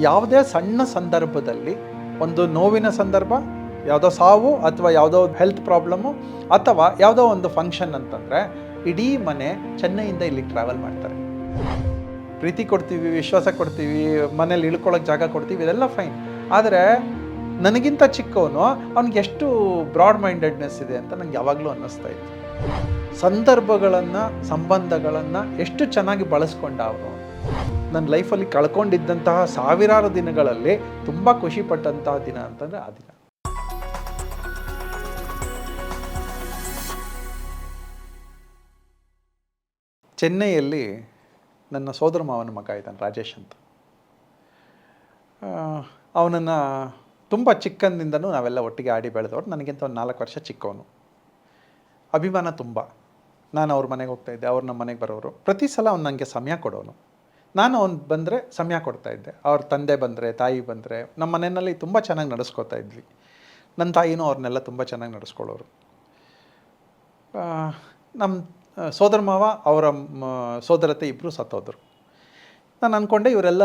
ಯಾವುದೇ ಸಣ್ಣ ಸಂದರ್ಭದಲ್ಲಿ, ಒಂದು ನೋವಿನ ಸಂದರ್ಭ, ಯಾವುದೋ ಸಾವು ಅಥವಾ ಯಾವುದೋ ಹೆಲ್ತ್ ಪ್ರಾಬ್ಲಮ್ಮು ಅಥವಾ ಯಾವುದೋ ಒಂದು ಫಂಕ್ಷನ್ ಅಂತಂದರೆ, ಇಡೀ ಮನೆ ಚೆನ್ನೈಯಿಂದ ಇಲ್ಲಿ ಟ್ರಾವೆಲ್ ಮಾಡ್ತಾರೆ. ಪ್ರೀತಿ ಕೊಡ್ತೀವಿ, ವಿಶ್ವಾಸ ಕೊಡ್ತೀವಿ, ಮನೇಲಿ ಇಳ್ಕೊಳ್ಳೋಕೆ ಜಾಗ ಕೊಡ್ತೀವಿ, ಇದೆಲ್ಲ ಫೈನ್ ಆದರೆ, ನನಗಿಂತ ಚಿಕ್ಕವನು, ಅವ್ನಿಗೆ ಎಷ್ಟು ಬ್ರಾಡ್ ಮೈಂಡೆಡ್ನೆಸ್ ಇದೆ ಅಂತ ನನಗೆ ಯಾವಾಗಲೂ ಅನ್ನಿಸ್ತಾ ಇತ್ತು ಸಂದರ್ಭಗಳನ್ನು, ಸಂಬಂಧಗಳನ್ನು ಎಷ್ಟು ಚೆನ್ನಾಗಿ ಬಳಸ್ಕೊಂಡ ಅವರು ನನ್ನ ಲೈಫಲ್ಲಿ ಕಳ್ಕೊಂಡಿದ್ದಂತಹ ಸಾವಿರಾರು ದಿನಗಳಲ್ಲಿ ತುಂಬ ಖುಷಿಪಟ್ಟಂತಹ ದಿನ ಅಂತಂದರೆ ಆ ದಿನ. ಚೆನ್ನೈಯಲ್ಲಿ ನನ್ನ ಸೋದರ ಮಾವನ ಮಗ ಇದ್ದಾನೆ, ರಾಜೇಶ್ ಅಂತ. ಅವನನ್ನು ತುಂಬ ಚಿಕ್ಕಂದಿಂದನೂ ನಾವೆಲ್ಲ ಒಟ್ಟಿಗೆ ಆಡಿ ಬೆಳೆದವ್ರು. ನನಗಿಂತ ಒಂದು ನಾಲ್ಕು ವರ್ಷ ಚಿಕ್ಕವನು. ಅಭಿಮಾನ ತುಂಬ. ನಾನು ಅವ್ರ ಮನೆಗೆ ಹೋಗ್ತಾಯಿದ್ದೆ ಅವ್ರು ನಮ್ಮ ಮನೆಗೆ ಬರೋರು. ಪ್ರತಿ ಸಲ ಅವ್ನು ನನಗೆ ಸಮಯ ಕೊಡೋನು. ನಾನು ಅವ್ನು ಬಂದರೆ ಸಮಯ ಕೊಡ್ತಾ ಇದ್ದೆ. ಅವ್ರ ತಂದೆ ಬಂದರೆ, ತಾಯಿ ಬಂದರೆ ನಮ್ಮ ಮನೆಯಲ್ಲಿ ತುಂಬ ಚೆನ್ನಾಗಿ ನಡೆಸ್ಕೊತಾ ಇದ್ವಿ. ನನ್ನ ತಾಯಿನೂ ಅವ್ರನ್ನೆಲ್ಲ ತುಂಬ ಚೆನ್ನಾಗಿ ನಡೆಸ್ಕೊಳ್ಳೋರು ನಮ್ಮ ಸೋದರ ಮಾವ ಅವರ ಸೋದರತೆ ಇಬ್ಬರು ಸತ್ತೋದರು. ನಾನು ಅಂದ್ಕೊಂಡೆ ಇವರೆಲ್ಲ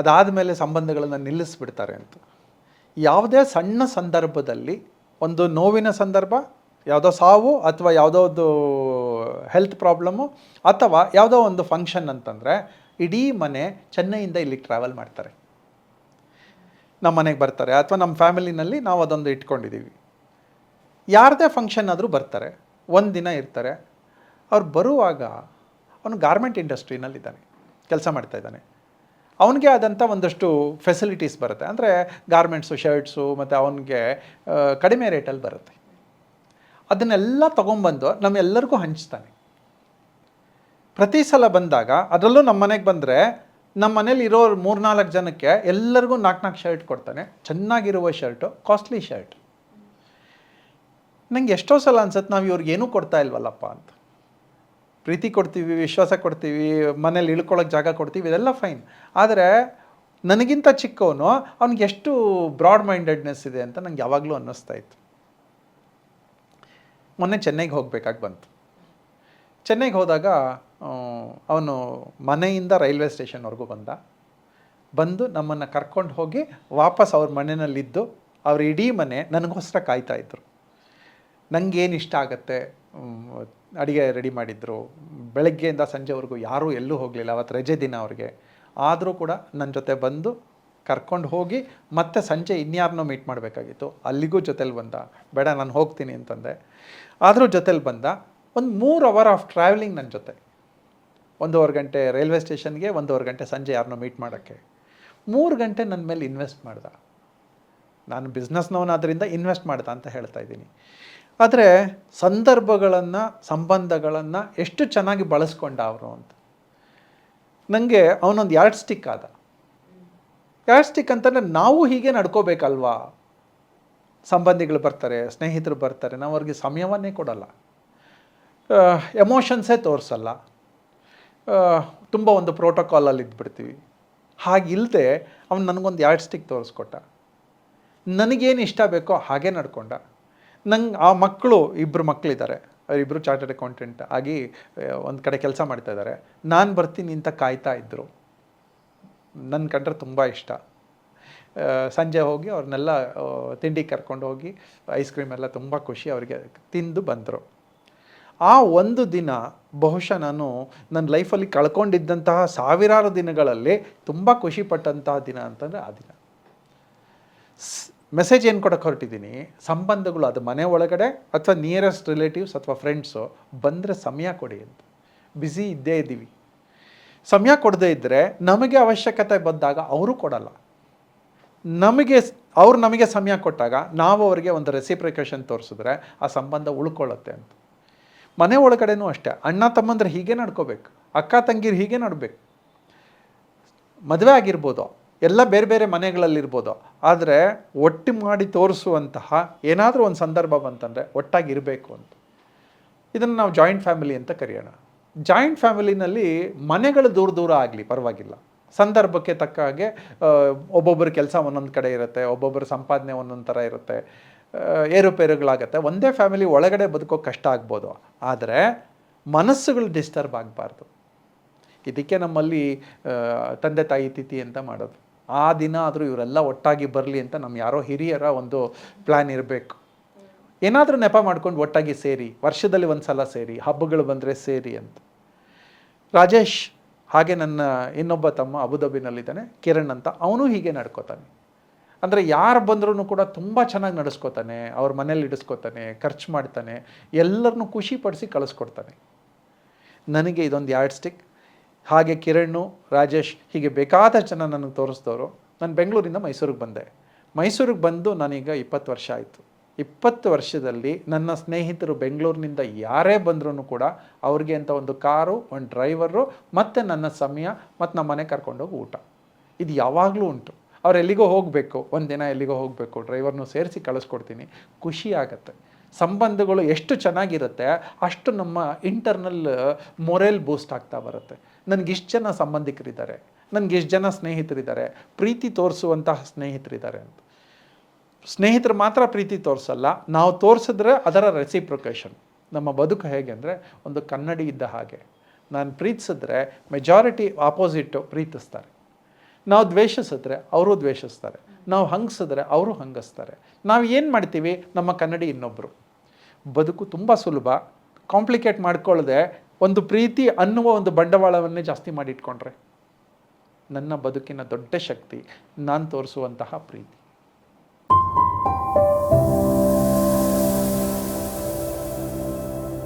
ಅದಾದ ಮೇಲೆ ಸಂಬಂಧಗಳನ್ನು ನಿಲ್ಲಿಸ್ಬಿಡ್ತಾರೆ ಅಂತ. ಯಾವುದೇ ಸಣ್ಣ ಸಂದರ್ಭದಲ್ಲಿ, ಒಂದು ನೋವಿನ ಸಂದರ್ಭ, ಯಾವುದೋ ಸಾವು ಅಥವಾ ಯಾವುದೋ ಒಂದು ಹೆಲ್ತ್ ಪ್ರಾಬ್ಲಮ್ಮು ಅಥವಾ ಯಾವುದೋ ಒಂದು ಫಂಕ್ಷನ್ ಅಂತಂದರೆ ಇಡೀ ಮನೆ ಚೆನ್ನೈಯಿಂದ ಇಲ್ಲಿಗೆ ಟ್ರಾವೆಲ್ ಮಾಡ್ತಾರೆ. ನಮ್ಮ ಮನೆಗೆ ಬರ್ತಾರೆ ಅಥವಾ ನಮ್ಮ ಫ್ಯಾಮಿಲಿನಲ್ಲಿ ನಾವು ಅದೊಂದು ಇಟ್ಕೊಂಡಿದ್ದೀವಿ ಯಾರದೇ ಫಂಕ್ಷನ್ ಆದರೂ ಬರ್ತಾರೆ. ಒಂದು ದಿನ ಇರ್ತಾರೆ. ಅವ್ರು ಬರುವಾಗ ಅವನು ಗಾರ್ಮೆಂಟ್ ಇಂಡಸ್ಟ್ರಿನಲ್ಲಿದ್ದಾನೆ ಕೆಲಸ ಮಾಡ್ತಾ ಇದ್ದಾನೆ. ಅವನಿಗೆ ಆದಂಥ ಒಂದಷ್ಟು ಫೆಸಿಲಿಟೀಸ್ ಬರುತ್ತೆ. ಅಂದರೆ ಗಾರ್ಮೆಂಟ್ಸು ಶರ್ಟ್ಸು ಮತ್ತು ಅವನಿಗೆ ಕಡಿಮೆ ರೇಟಲ್ಲಿ ಬರುತ್ತೆ. ಅದನ್ನೆಲ್ಲ ತೊಗೊಂಬಂದು ನಮ್ಮೆಲ್ಲರಿಗೂ ಹಂಚ್ತಾನೆ. ಪ್ರತಿ ಸಲ ಬಂದಾಗ ಅದರಲ್ಲೂ ನಮ್ಮ ಮನೆಗೆ ಬಂದರೆ ನಮ್ಮ ಮನೇಲಿ ಇರೋ ಮೂರ್ನಾಲ್ಕು ಜನಕ್ಕೆ ಎಲ್ಲರಿಗೂ ನಾಲ್ಕು ನಾಲ್ಕು ಶರ್ಟ್ ಕೊಡ್ತಾನೆ. ಚೆನ್ನಾಗಿರುವ ಶರ್ಟು ಕಾಸ್ಟ್ಲಿ ಶರ್ಟ್ ನಂಗೆ ಎಷ್ಟೋ ಸಲ ಅನ್ಸುತ್ತೆ ನಾವು ಇವ್ರಿಗೆ ಏನೂ ಕೊಡ್ತಾ ಇಲ್ವಲ್ಲಪ್ಪ ಅಂತ. ಪ್ರೀತಿ ಕೊಡ್ತೀವಿ, ವಿಶ್ವಾಸ ಕೊಡ್ತೀವಿ, ಮನೇಲಿ ಇಳ್ಕೊಳ್ಳೋಕೆ ಜಾಗ ಕೊಡ್ತೀವಿ, ಇದೆಲ್ಲ ಫೈನ್ ಆದರೆ ನನಗಿಂತ ಚಿಕ್ಕವನು ಅವ್ನಿಗೆ ಎಷ್ಟು ಬ್ರಾಡ್ ಮೈಂಡೆಡ್ನೆಸ್ ಇದೆ ಅಂತ ನಂಗೆ ಯಾವಾಗಲೂ ಅನ್ನಿಸ್ತಾ ಇತ್ತು. ಮೊನ್ನೆ ಚೆನ್ನೈಗೆ ಹೋಗಬೇಕಾಗಿ ಬಂತು. ಚೆನ್ನೈಗೆ ಹೋದಾಗ ಅವನು ಮನೆಯಿಂದ ರೈಲ್ವೆ ಸ್ಟೇಷನ್ವರೆಗೂ ಬಂದ. ಬಂದು ನಮ್ಮನ್ನು ಕರ್ಕೊಂಡು ಹೋಗಿ ವಾಪಸ್ ಅವ್ರ ಮನೆಯಲ್ಲಿದ್ದು, ಅವ್ರ ಇಡೀ ಮನೆ ನನಗೋಸ್ಕರ ಕಾಯ್ತಾ ಇದ್ರು. ನನಗೇನು ಇಷ್ಟ ಆಗುತ್ತೆ? ಅಡುಗೆ ರೆಡಿ ಮಾಡಿದ್ರು. ಬೆಳಗ್ಗೆಯಿಂದ ಸಂಜೆವರೆಗೂ ಯಾರೂ ಎಲ್ಲೂ ಹೋಗಲಿಲ್ಲ, ಅವತ್ತು ರಜೆ ದಿನ ಅವ್ರಿಗೆ. ಆದರೂ ಕೂಡ ನನ್ನ ಜೊತೆ ಬಂದು ಕರ್ಕೊಂಡು ಹೋಗಿ ಮತ್ತೆ ಸಂಜೆ ಇನ್ಯಾರನ್ನೋ ಮೀಟ್ ಮಾಡಬೇಕಾಗಿತ್ತು. ಅಲ್ಲಿಗೂ ಜೊತೆಲಿ ಬಂದ. ಬೇಡ, ನಾನು ಹೋಗ್ತೀನಿ ಅಂತಂದೆ. ಆದರೂ ಜೊತೆಲಿ ಬಂದ. ಒಂದು ಮೂರು ಅವರ್ ಆಫ್ ಟ್ರಾವೆಲಿಂಗ್ ನನ್ನ ಜೊತೆ. ಒಂದೂವರೆ ಗಂಟೆ ರೈಲ್ವೆ ಸ್ಟೇಷನ್ಗೆ, ಒಂದೂವರೆ ಗಂಟೆ ಸಂಜೆ ಯಾರನ್ನೋ ಮೀಟ್ ಮಾಡೋಕ್ಕೆ. ಮೂರು ಗಂಟೆ ನನ್ನ ಮೇಲೆ ಇನ್ವೆಸ್ಟ್ ಮಾಡ್ದ. ನಾನು ಬಿಸ್ನೆಸ್ನವನಾದ್ರಿಂದ ಇನ್ವೆಸ್ಟ್ ಮಾಡ್ದ ಅಂತ ಹೇಳ್ತಾ ಇದ್ದೀನಿ. ಆದರೆ ಸಂದರ್ಭಗಳನ್ನು, ಸಂಬಂಧಗಳನ್ನು ಎಷ್ಟು ಚೆನ್ನಾಗಿ ಬಳಸ್ಕೊಂಡ ಅವರು ಅಂತ. ನನಗೆ ಅವನೊಂದು ಯಾರ್ಡ್ ಸ್ಟಿಕ್ ಆದ. ಯಾರ್ಡ್ ಸ್ಟಿಕ್ ಅಂತಂದರೆ ನಾವು ಹೀಗೆ ನಡ್ಕೋಬೇಕಲ್ವಾ? ಸಂಬಂಧಿಗಳು ಬರ್ತಾರೆ, ಸ್ನೇಹಿತರು ಬರ್ತಾರೆ, ನಾವು ಅವ್ರಿಗೆ ಸಮಯವನ್ನೇ ಕೊಡಲ್ಲ. ಎಮೋಷನ್ಸೇ ತೋರಿಸಲ್ಲ. ತುಂಬ ಒಂದು ಪ್ರೋಟೋಕಾಲಲ್ಲಿ ಇದ್ಬಿಡ್ತೀವಿ. ಹಾಗಿಲ್ಲದೆ ಅವನು ನನಗೊಂದು ಯಾರ್ಡ್ ಸ್ಟಿಕ್ ತೋರಿಸ್ಕೊಟ್ಟ. ನನಗೇನು ಇಷ್ಟ ಬೇಕೋ ಹಾಗೆ ನಡ್ಕೊಂಡ. ನಂಗೆ ಆ ಮಕ್ಕಳು ಇಬ್ಬರು ಮಕ್ಕಳಿದ್ದಾರೆ ಅವರಿಬ್ಬರು ಚಾರ್ಟರ್ಡ್ ಅಕೌಂಟೆಂಟ್ ಆಗಿ ಒಂದು ಕಡೆ ಕೆಲಸ ಮಾಡ್ತಾ ಇದ್ದಾರೆ ನಾನು ಬರ್ತೀನಿ ಅಂತ ಕಾಯ್ತಾ ಇದ್ದರು ನನ್ನ ಕಂಡ್ರೆ ತುಂಬ ಇಷ್ಟ. ಸಂಜೆ ಹೋಗಿ ಅವ್ರನ್ನೆಲ್ಲ ತಿಂಡಿ ಕರ್ಕೊಂಡು ಹೋಗಿ, ಐಸ್ ಕ್ರೀಮ್ ಎಲ್ಲ ತುಂಬ ಖುಷಿ ಅವರಿಗೆ ತಿಂದು ಬಂದರು. ಆ ಒಂದು ದಿನ ಬಹುಶಃ ನಾನು ನನ್ನ ಲೈಫಲ್ಲಿ ಕಳ್ಕೊಂಡಿದ್ದಂತಹ ಸಾವಿರಾರು ದಿನಗಳಲ್ಲಿ ತುಂಬ ಖುಷಿಪಟ್ಟಂತಹ ದಿನ ಅಂತಂದರೆ ಆ ದಿನ. ಮೆಸೇಜ್ ಏನು ಕೊಡೋಕೆ ಹೊರಟಿದ್ದೀನಿ? ಸಂಬಂಧಗಳು, ಅದು ಮನೆ ಒಳಗಡೆ ಅಥವಾ ನಿಯರೆಸ್ಟ್ ರಿಲೇಟಿವ್ಸ್ ಅಥವಾ ಫ್ರೆಂಡ್ಸು ಬಂದರೆ ಸಮಯ ಕೊಡಿ ಅಂತ. ಬ್ಯುಸಿ ಇದ್ದೇ ಇದ್ದೀವಿ. ಸಮಯ ಕೊಡದೇ ಇದ್ದರೆ ನಮಗೆ ಅವಶ್ಯಕತೆ ಬಂದಾಗ ಅವರು ಕೊಡಲ್ಲ. ನಮಗೆ ಅವ್ರು ನಮಗೆ ಸಮಯ ಕೊಟ್ಟಾಗ ನಾವು ಅವರಿಗೆ ಒಂದು ರೆಸಿಪ್ರಿಕೇಷನ್ ತೋರಿಸಿದ್ರೆ ಆ ಸಂಬಂಧ ಉಳ್ಕೊಳ್ಳುತ್ತೆ ಅಂತ. ಮನೆ ಒಳಗಡೆನೂ ಅಷ್ಟೇ. ಅಣ್ಣ ತಮ್ಮಂದ್ರೆ ಹೀಗೆ ನಡ್ಕೋಬೇಕು. ಅಕ್ಕ ತಂಗಿರು ಹೀಗೆ ನಡ್ಬೇಕು. ಮದುವೆ ಆಗಿರ್ಬೋದು. ಎಲ್ಲ ಬೇರೆ ಬೇರೆ ಮನೆಗಳಲ್ಲಿರ್ಬೋದು. ಆದರೆ ಒಟ್ಟು ಮಾಡಿ ತೋರಿಸುವಂತಹ ಏನಾದರೂ ಒಂದು ಸಂದರ್ಭ ಬಂತಂದರೆ ಒಟ್ಟಾಗಿರಬೇಕು ಅಂತ. ಇದನ್ನು ನಾವು ಜಾಯಿಂಟ್ ಫ್ಯಾಮಿಲಿ ಅಂತ ಕರೆಯೋಣ. ಜಾಯಿಂಟ್ ಫ್ಯಾಮಿಲಿನಲ್ಲಿ ಮನೆಗಳು ದೂರ ದೂರ ಆಗಲಿ, ಪರವಾಗಿಲ್ಲ. ಸಂದರ್ಭಕ್ಕೆ ತಕ್ಕ ಹಾಗೆ ಒಬ್ಬೊಬ್ಬರ ಕೆಲಸ ಒಂದೊಂದು ಕಡೆ ಇರುತ್ತೆ, ಒಬ್ಬೊಬ್ಬರ ಸಂಪಾದನೆ ಒಂದೊಂದು ಥರ ಇರುತ್ತೆ. ಏರುಪೇರುಗಳಾಗತ್ತೆ. ಒಂದೇ ಫ್ಯಾಮಿಲಿ ಒಳಗಡೆ ಬದುಕೋ ಕಷ್ಟ ಆಗ್ಬೋದು. ಆದರೆ ಮನಸ್ಸುಗಳು ಡಿಸ್ಟರ್ಬ್ ಆಗಬಾರ್ದು. ಇದಕ್ಕೆ ನಮ್ಮಲ್ಲಿ ತಂದೆ ತಾಯಿ ತಿಥಿ ಅಂತ ಮಾಡೋದು. ಆ ದಿನ ಆದರೂ ಇವರೆಲ್ಲ ಒಟ್ಟಾಗಿ ಬರಲಿ ಅಂತ ನಮ್ಮ ಯಾರೋ ಹಿರಿಯರ ಒಂದು ಪ್ಲ್ಯಾನ್ ಇರಬೇಕು. ಏನಾದರೂ ನೆಪ ಮಾಡ್ಕೊಂಡು ಒಟ್ಟಾಗಿ ಸೇರಿ, ವರ್ಷದಲ್ಲಿ ಒಂದು ಸಲ ಸೇರಿ, ಹಬ್ಬಗಳು ಬಂದರೆ ಸೇರಿ ಅಂತ. ರಾಜೇಶ್, ಹಾಗೆ ನನ್ನ ಇನ್ನೊಬ್ಬ ತಮ್ಮ ಅಬುದಾಬಿನಲ್ಲಿದ್ದಾನೆ, ಕಿರಣ್ ಅಂತ. ಅವನು ಹೀಗೆ ನಡ್ಕೋತಾನೆ. ಅಂದರೆ ಯಾರು ಬಂದ್ರೂ ಕೂಡ ತುಂಬ ಚೆನ್ನಾಗಿ ನಡೆಸ್ಕೋತಾನೆ, ಅವ್ರ ಮನೇಲಿ ಇಡಿಸ್ಕೋತಾನೆ, ಖರ್ಚು ಮಾಡ್ತಾನೆ ಎಲ್ಲರನ್ನೂ ಖುಷಿಪಡಿಸಿ ಕಳಿಸ್ಕೊಡ್ತಾನೆ. ನನಗೆ ಇದೊಂದು ಯಾರ್ಡ್ ಸ್ಟಿಕ್. ಹಾಗೆ ಕಿರಣ್ ರಾಜೇಶ್ ಹೀಗೆ ಬೇಕಾದ ಜನ ನನಗೆ ತೋರಿಸಿದವರು. ನಾನು ಬೆಂಗಳೂರಿಂದ ಮೈಸೂರಿಗೆ ಬಂದೆ. ಮೈಸೂರಿಗೆ ಬಂದು ನಾನೀಗ ಇಪ್ಪತ್ತು ವರ್ಷ ಆಯಿತು. ಇಪ್ಪತ್ತು ವರ್ಷದಲ್ಲಿ ನನ್ನ ಸ್ನೇಹಿತರು ಬೆಂಗಳೂರಿನಿಂದ ಯಾರೇ ಬಂದ್ರೂ ಕೂಡ ಅವ್ರಿಗೆ ಅಂತ ಒಂದು ಕಾರು, ಒಂದು ಡ್ರೈವರು, ಮತ್ತು ನನ್ನ ಸಮಯ ಮತ್ತು ನಮ್ಮ ಮನೆ ಕರ್ಕೊಂಡೋಗಿ ಊಟ. ಇದು ಯಾವಾಗಲೂ ಉಂಟು. ಅವ್ರು ಎಲ್ಲಿಗೋ ಹೋಗಬೇಕು ದಿನ ಎಲ್ಲಿಗೋ ಹೋಗಬೇಕು ಡ್ರೈವರ್ನು ಸೇರಿಸಿ ಕಳಿಸ್ಕೊಡ್ತೀನಿ, ಖುಷಿ ಆಗುತ್ತೆ. ಸಂಬಂಧಗಳು ಎಷ್ಟು ಚೆನ್ನಾಗಿರುತ್ತೆ, ಅಷ್ಟು ನಮ್ಮ ಇಂಟರ್ನಲ್ ಮೊರೆಲ್ ಬೂಸ್ಟ್ ಆಗ್ತಾ ಬರುತ್ತೆ. ನನಗೆ ಇಷ್ಟು ಜನ ಸಂಬಂಧಿಕರಿದ್ದಾರೆ, ನನಗೆ ಎಷ್ಟು ಜನ ಸ್ನೇಹಿತರಿದ್ದಾರೆ, ಪ್ರೀತಿ ತೋರಿಸುವಂತಹ ಸ್ನೇಹಿತರಿದ್ದಾರೆ ಅಂತ. ಸ್ನೇಹಿತರು ಮಾತ್ರ ಪ್ರೀತಿ ತೋರಿಸಲ್ಲ, ನಾವು ತೋರಿಸಿದ್ರೆ ಅದರ ರೆಸಿಪ್ರೊಕೇಶನ್ ನಮ್ಮ ಬದುಕು ಹೇಗೆ ಅಂದರೆ, ಒಂದು ಕನ್ನಡಿ ಇದ್ದ ಹಾಗೆ. ನಾನು ಪ್ರೀತಿಸಿದ್ರೆ ಮೆಜಾರಿಟಿ ಆಪೋಸಿಟ್ ಪ್ರೀತಿಸ್ತಾರೆ. ನಾವು ದ್ವೇಷಿಸಿದ್ರೆ ಅವರು ದ್ವೇಷಿಸ್ತಾರೆ. ನಾವು ಹಂಗಿಸಿದ್ರೆ ಅವರು ಹಂಗಿಸ್ತಾರೆ. ನಾವು ಏನು ಮಾಡ್ತೀವಿ? ನಮ್ಮ ಕನ್ನಡಿ ಇನ್ನೊಬ್ಬರು ಬದುಕು ತುಂಬ ಸುಲಭ. ಕಾಂಪ್ಲಿಕೇಟ್ ಮಾಡ್ಕೊಳ್ಳದೆ ಒಂದು ಪ್ರೀತಿ ಅನ್ನುವ ಒಂದು ಬಂಡವಾಳವನ್ನೇ ಜಾಸ್ತಿ ಮಾಡಿಟ್ಕೊಂಡ್ರೆ. ನನ್ನ ಬದುಕಿನ ದೊಡ್ಡ ಶಕ್ತಿ ನಾನು ತೋರಿಸುವಂತಹ ಪ್ರೀತಿ.